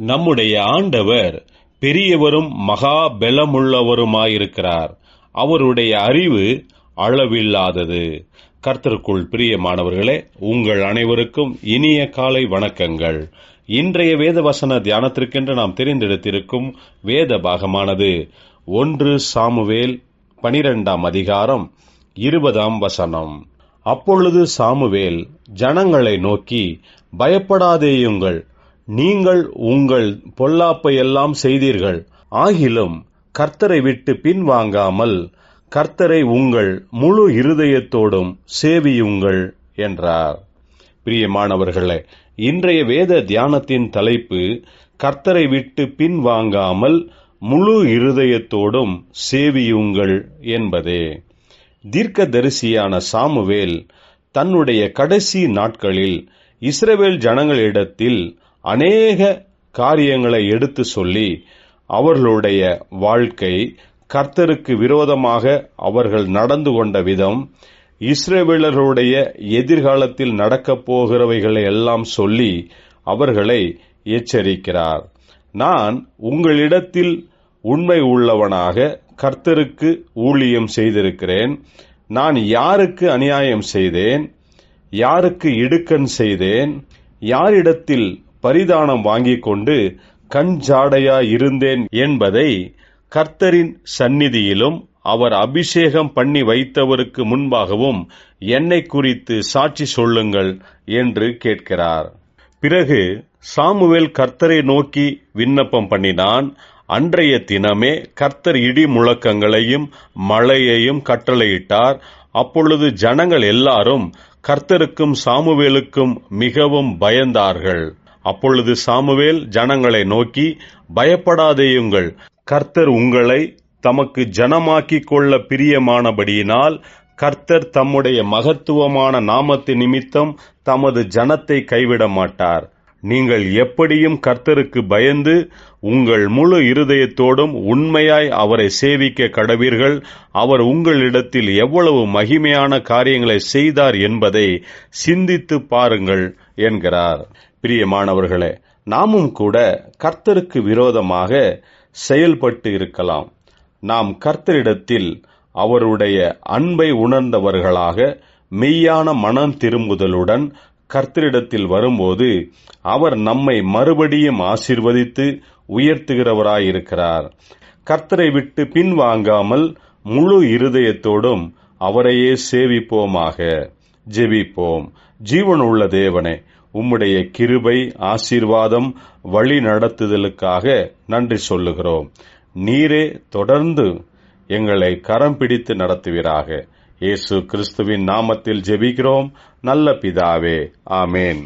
நம்முடைய ஆண்டவர் பெரியவரும் மகா பலமுள்ளவருமாயிருக்கிறார் அவருடைய அறிவு அளவில்லாதது. கர்த்தருக்குள் பிரியமானவர்களே உங்கள் அனைவருக்கும் இனிய காலை வணக்கங்கள். இன்றைய வேத வசன தியானத்திற்கென்று நாம் தெரிந்தெடுத்திருக்கும் வேத பாகமானது ஒன்று சாமுவேல் பனிரெண்டாம் அதிகாரம் இருபதாம் வசனம். அப்பொழுது சாமுவேல் ஜனங்களை நோக்கி பயப்படாதேயுங்கள் நீங்கள் உங்கள் பொல்லாப்பை எல்லாம் செய்தீர்கள். ஆகிலும் கர்த்தரை விட்டு பின்வாங்காமல் கர்த்தரை உங்கள் முழு இருதயத்தோடும் சேவியுங்கள் என்றார். பிரியமானவர்களே இன்றைய வேத தியானத்தின் தலைப்பு கர்த்தரை விட்டு பின்வாங்காமல் முழு இருதயத்தோடும் சேவியுங்கள் என்பதே. தீர்க்கதரிசியான சாமுவேல் தன்னுடைய கடைசி நாட்களில் இஸ்ரவேல் ஜனங்களிடத்தில் அநேக காரியங்களை எடுத்து சொல்லி அவர்களுடைய வாழ்க்கை கர்த்தருக்கு விரோதமாக அவர்கள் நடந்து கொண்ட விதம் இஸ்ரேவேலர்களுடைய எதிர்காலத்தில் நடக்கப் போகிறவைகளை எல்லாம் சொல்லி அவர்களை எச்சரிக்கிறார். நான் உங்களிடத்தில் உண்மை உள்ளவனாக கர்த்தருக்கு ஊழியம் செய்திருக்கிறேன். நான் யாருக்கு அநியாயம் செய்தேன்? யாருக்கு இடுக்கண் செய்தேன்? யாரிடத்தில் பரிதானம் வாங்கிக் கொண்டு கஞ்சாடையாயிருந்தேன் என்பதை கர்த்தரின் சந்நிதியிலும் அவர் அபிஷேகம் பண்ணி வைத்தவருக்கு முன்பாகவும் என்னை குறித்து சாட்சி சொல்லுங்கள் என்று கேட்கிறார். பிறகு சாமுவேல் கர்த்தரை நோக்கி விண்ணப்பம் பண்ணினான். அன்றைய தினமே கர்த்தர் இடி முழக்கங்களையும் மழையையும் கட்டளையிட்டார். அப்பொழுது ஜனங்கள் எல்லாரும் கர்த்தருக்கும் சாமுவேலுக்கும் மிகவும் பயந்தார்கள். அப்பொழுது சாமுவேல் ஜனங்களை நோக்கி பயப்படாதேயுங்கள். கர்த்தர் உங்களை தமக்கு ஜனமாக்கிக் கொள்ள பிரியமானபடியினால் கர்த்தர் தம்முடைய மகத்துவமான நாமத்து நிமித்தம் தமது ஜனத்தை கைவிட மாட்டார். நீங்கள் எப்படியும் கர்த்தருக்கு பயந்து உங்கள் முழு இருதயத்தோடும் உண்மையாய் அவரை சேவிக்க கடவீர்கள். அவர் உங்களிடத்தில் எவ்வளவு மகிமையான காரியங்களை செய்தார் என்பதை சிந்தித்து பாருங்கள். என்கிறார். பிரியமானவர்களே நாமும் கூட கர்த்தருக்கு விரோதமாக செயல்பட்டு இருக்கலாம். நாம் கர்த்தரிடத்தில் அவருடைய அன்பை உணர்ந்தவர்களாக மெய்யான மனம் திரும்புதலுடன் கர்த்தரிடத்தில் வரும்போது அவர் நம்மை மறுபடியும் ஆசிர்வதித்து உயர்த்துகிறவராயிருக்கிறார். கர்த்தரை விட்டு பின்வாங்காமல் முழு இருதயத்தோடும் அவரையே சேவிப்போமாக. ஜெபிப்போம். ஜீவன் உள்ள தேவனே உம்முடைய கிருபை ஆசீர்வாதம் வழி நடத்துதலுக்காக நன்றி சொல்லுகிறோம். நீரே தொடர்ந்து எங்களை கரம் பிடித்து நடத்துவீராக. இயேசு கிறிஸ்துவின் நாமத்தில் ஜெபிக்கிறோம். நல்ல பிதாவே ஆமேன்.